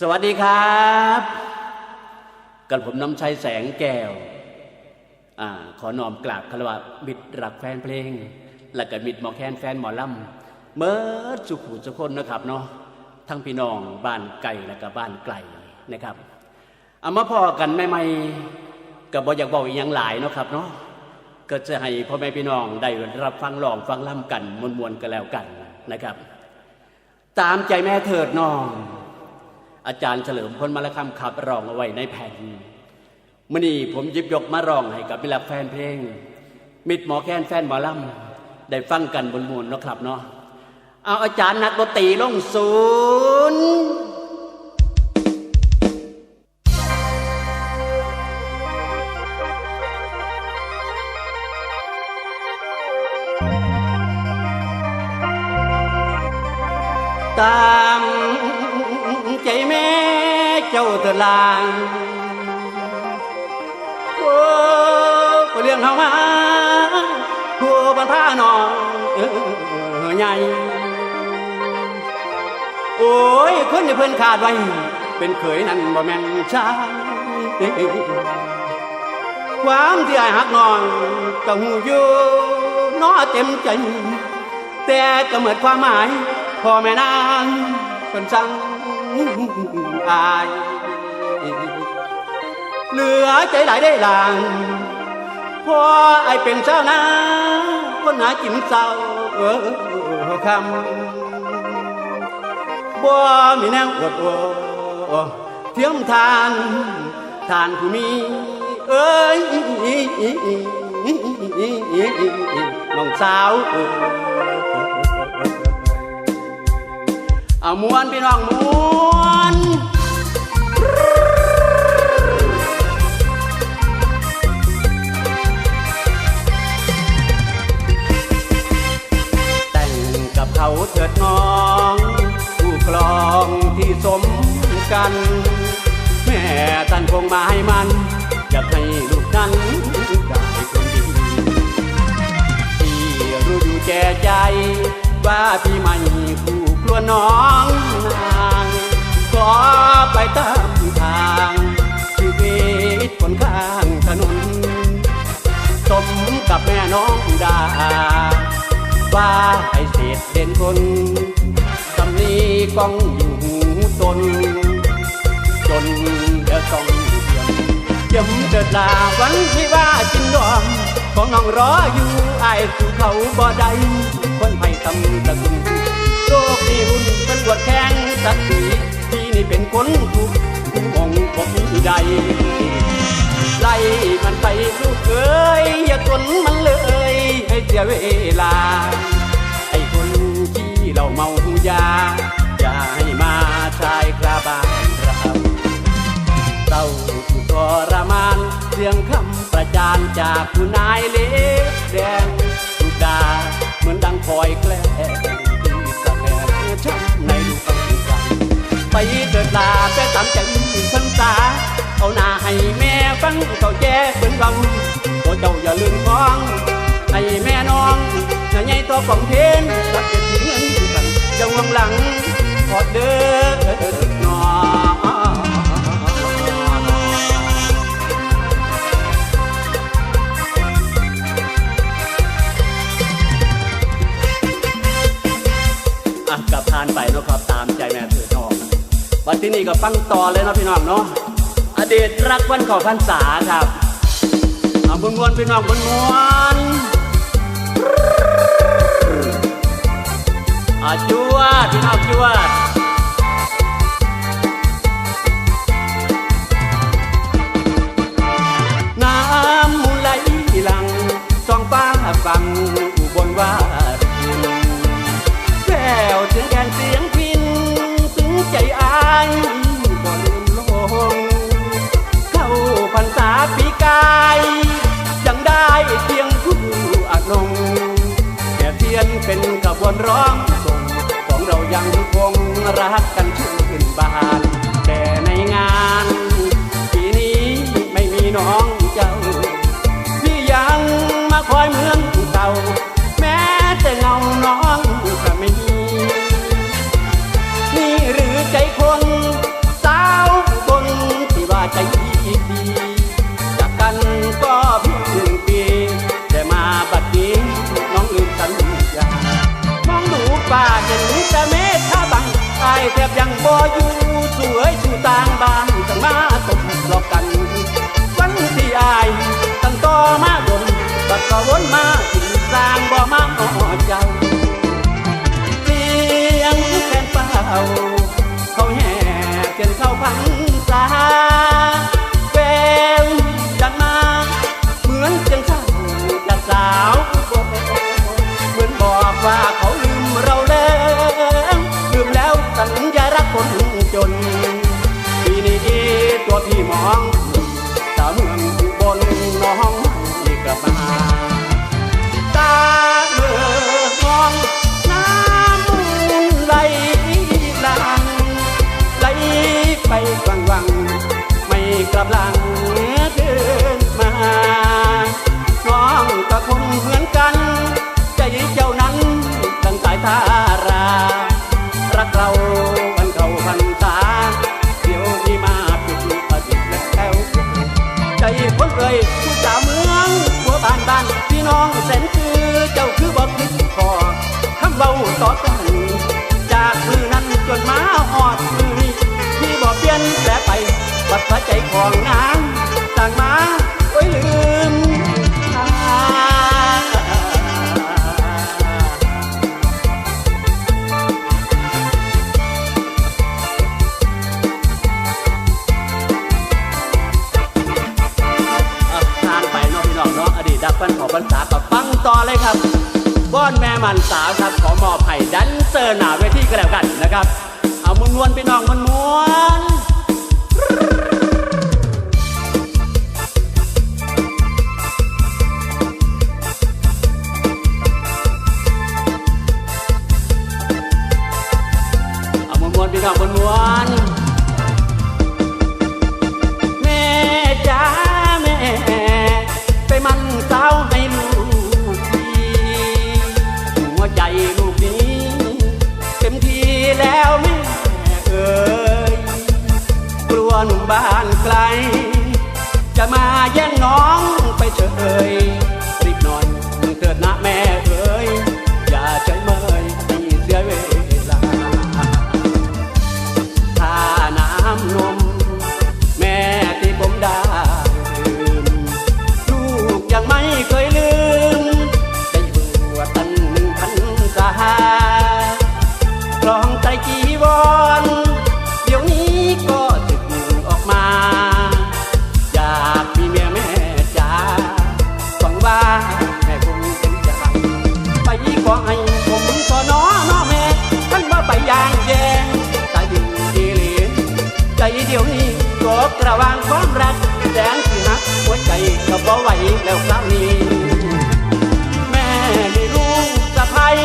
สวัสดีครับ กับผมน้ำชัยแสงแก้วอาขอนอมกราบคารวะมิตรรักแฟนเพลง และก็มิตรหมอแคนแฟนหมอลำเมื่อสุขุสุคนนะครับเนาะทั้งพี่น้องบ้านไก่และก็บ้านไกลนะครับเอามาพอกันใหม่ๆกับบอยากบอกอีกอย่างหลายเนาะครับเนาะก็จะให้พ่อแม่พี่น้องได้รับฟังหลองฟังล่ำกันมวนๆกันแล้วกันนะครับ ตามใจแม่เถิดน้อง อาจารย์เฉลิมพลมาละคำขับร้องเอาไว้ในแผ่นมื่อนี้ผมยิบยกมาร้องให้กับมิตรแฟนเพลง มิตรหมอแค้นแฟนหมอลำได้ฟังกันบนมวลเนาะครับเนาะเอาอาจารย์นักดนตรีลงศูนย์ตาม ใจแม่เจ้าเถิดลางโอ้ก็เรื่องเฮามาผัวบันพาน้องเออใหญ่โอ้ยคนที่เพิ่นขาดไว้ เป็นเขยนั่นบ่แม่นชายความที่ไอายหักน้องก็หูอยู่น้อเต็มใจแต่ก็เหมือนความหมายพ่อแม่นางคนสั่ง อายเหลือใจหลายได้ลางพอไอเป็นเจ้านาคนหากินเศร้าเออคำบ่มีแนวอวดโอเทียมทานทานผู้มีเอ้ยน้องสาวเออ เอามวนพี่น้องมวนแต่งกับเขาเถิดน้อง ผู้ครองที่สมกัน แม่ท่านคงมาให้มันอยากให้ลูกนั้นได้คนดีพี่รู้อยู่แก่ใจว่าพี่ไม่ น้องนางขอไปตามทางชีวิตคนข้างถนนสมกับแม่น้องดาว่าให้เศษเด่นคนสำนีกองอยู่หูตน จนเดือดต้องเยียมเยี่ยมเดิดลาวันที่ว่าจินดอมของน้องรออยู่ไอายสู่เขาบ่ได้คนให้ตำตะกุน โลกนี้หุ่นเป็นบวดแข้งสักสีที่นี่เป็นคนทุกมองบ่มีใดไล่มันไปลูกเอ้ยอย่าทนมันเลย ให้เสียเวลา ไอ้คนที่เราเมายาอย่าให้มาชายคราบานเราเศร้าทุกทรมานเสียงคำประจานจากผู้นายเล็กแดงาแต่ตามใจฉันตาเอาหน้าให้แม่ฟังเขาแจ้เป็นวังโอเจ้าอย่าลืมของให้แม่น้องน้าใหญ่ตัวของเพนรักเป็นเงินกันจะห่วงหลังขอเด้อหนอกับทานไปนาะครับตามใจแม่เถิดน้อง วันที่นี่ก็ฟังต่อเลยเนาะพี่น้องเนาะอดีตรักวันขอพรรษาครับเอาบนวนๆพี่น้องบนวนๆอาจวดพี่น้องจวด เป็นขบวนร้องส่งของเรายังคงรักกันชื่นบาน แต่ในงานปีนี้ไม่มีน้องเจ้า พี่ยังมาคอยเหมือนเก่า แต่เมตาบังอายแทบยังบ่อยู่สวยสู่ต่างบางจังมาสมหลอกกัน วันที่อายตั้งต่อมาดนบัดก็วนมาสิสร้างบ่มา Oh. พรรษากับฟังต่อเลยครับบ้อนแม่มันสาวครับขอมอบให้ดันเซอร์หนาเวทีก็แล้วกันนะครับ เอามวนๆไปน้องมันมวนๆ ใจเดียวนี้ตกระวางความรักแสงสีนักหัวใจก็บ่ไหวแล้วคราวนี้ แม่ไม่รู้จะพาย